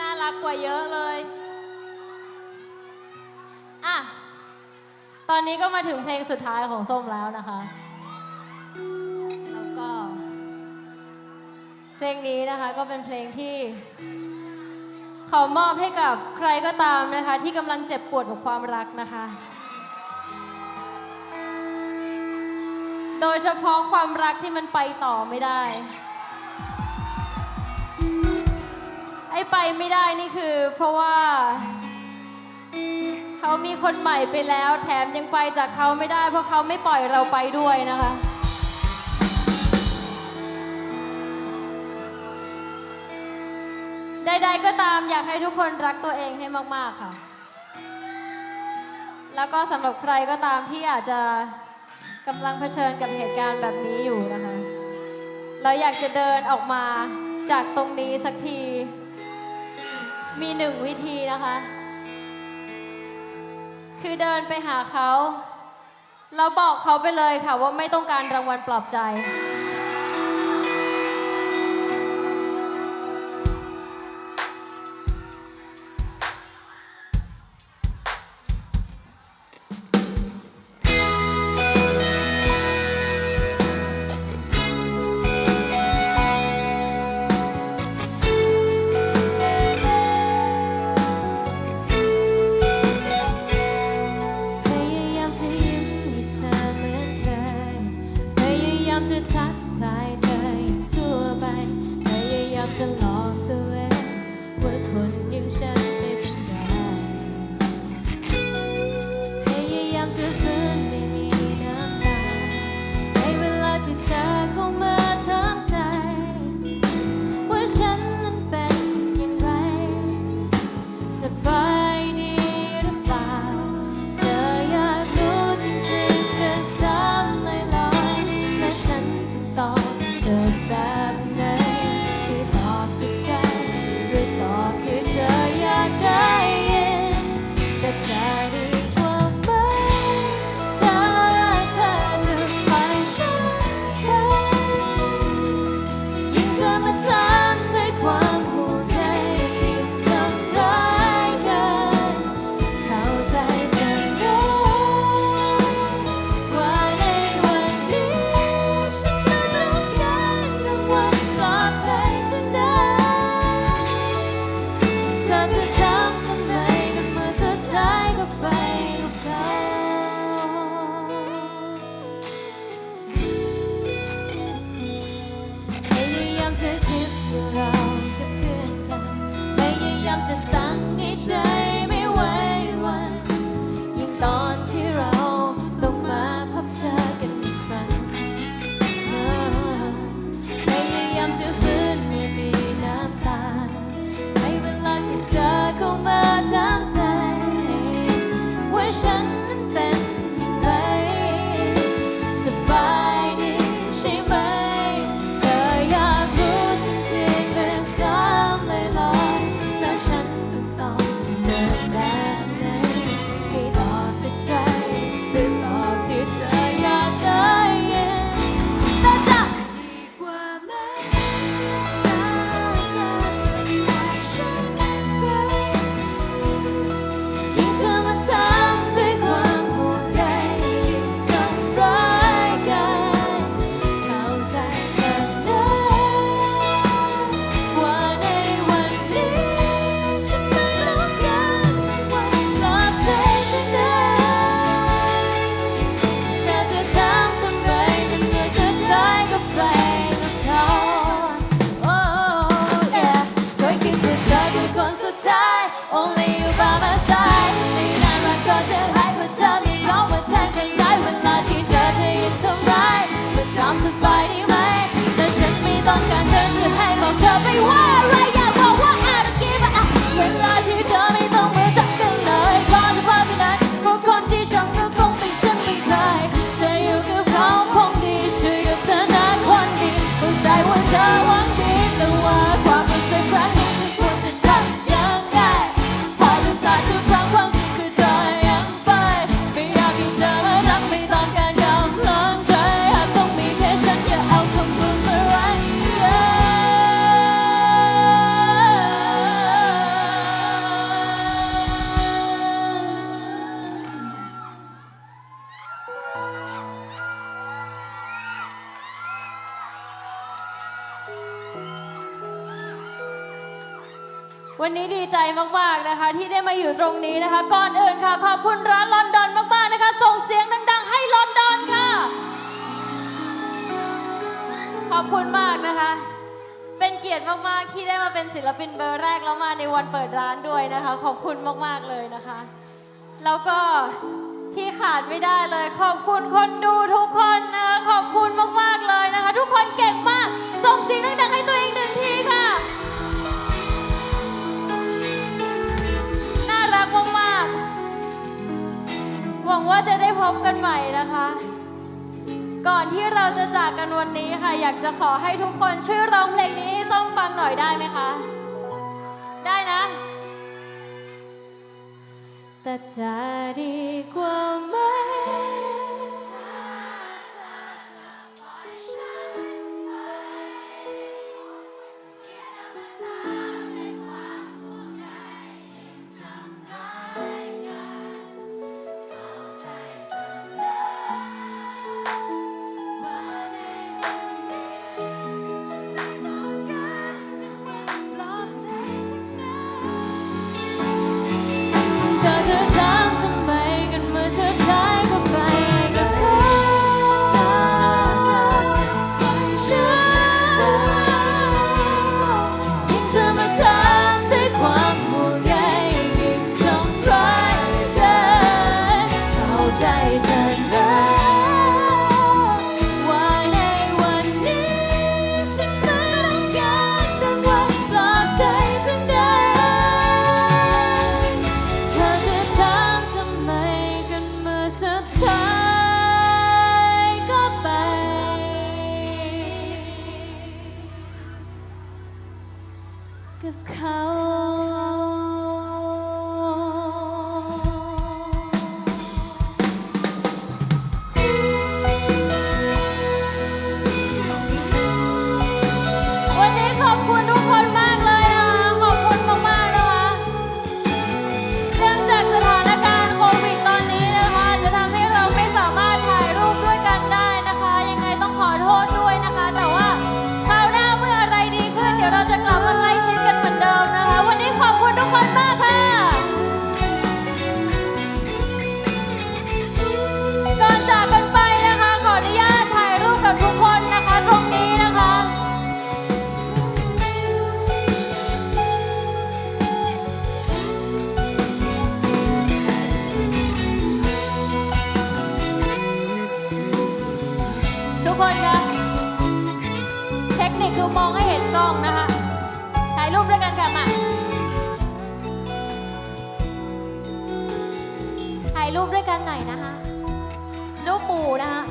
น่ารักกว่าเยอะเลยอะตอนนี้ก็มาถึงเพลงสุดท้ายของส้มแล้วนะคะ แล้วก็ เพลงนี้นะคะก็เป็นเพลงที่ขอมอบให้กับใครก็ตามนะคะ ที่กำลังเจ็บปวดกับความรักนะคะ โดยเฉพาะความรักที่มันไปต่อไม่ได้ ไอ้ไปไม่ได้นี่คือ เพราะว่า เขามีคนใหม่ไปแล้ว แถมยังไปจากเขาไม่ได้ เพราะเขาไม่ปล่อยเราไปด้วยนะคะ ใดๆก็ตามอยากให้ทุกคนรักตัวเองให้มาก ๆ ค่ะ แล้วก็สำหรับใครก็ตามที่อาจจะกำลังเผชิญกับเหตุการณ์แบบนี้อยู่นะคะ เราอยากจะเดินออกมาจากตรงนี้สักที มีหนึ่งวิธีนะคะ คือเดินไปหาเขา แล้วบอกเขาไปเลยค่ะว่าไม่ต้องการรางวัลปลอบใจ to lock the way ว่าคน นนี้ดีใจมากๆนะคะ ที่ได้มาอยู่ตรงนี้นะคะ ก่อนอื่นค่ะ ขอบคุณร้านลอนดอนมากๆนะคะ ส่งเสียงดัง ๆ ให้ลอนดอนค่ะ ขอบคุณมากนะคะ เป็นเกียรติมากๆที่ได้มาเป็นศิลปินเบอร์แรกแล้วมาในวันเปิดร้านด้วยนะคะ ขอบคุณมากๆเลยนะคะ แล้วก็ที่ขาดไม่ได้เลย ขอบคุณคนดูทุกคนนะคะขอบคุณมากๆเลยนะคะ ทุกคนเก่งมาก ส่งเสียงดังๆให้ตัวเองหนึ่งทีค่ะ วังว่าจะได้พบกันใหม่นะคะ ก่อนที่เราจะจากกันวันนี้ค่ะ อยากจะขอให้ทุกคนช่วยร้องเพลงนี้ให้ส้มฟังหน่อยได้ไหมคะ ได้นะ แต่จะดีกว่าไหม รูปด้วยกันหน่อยนะคะ รูปหมูนะคะ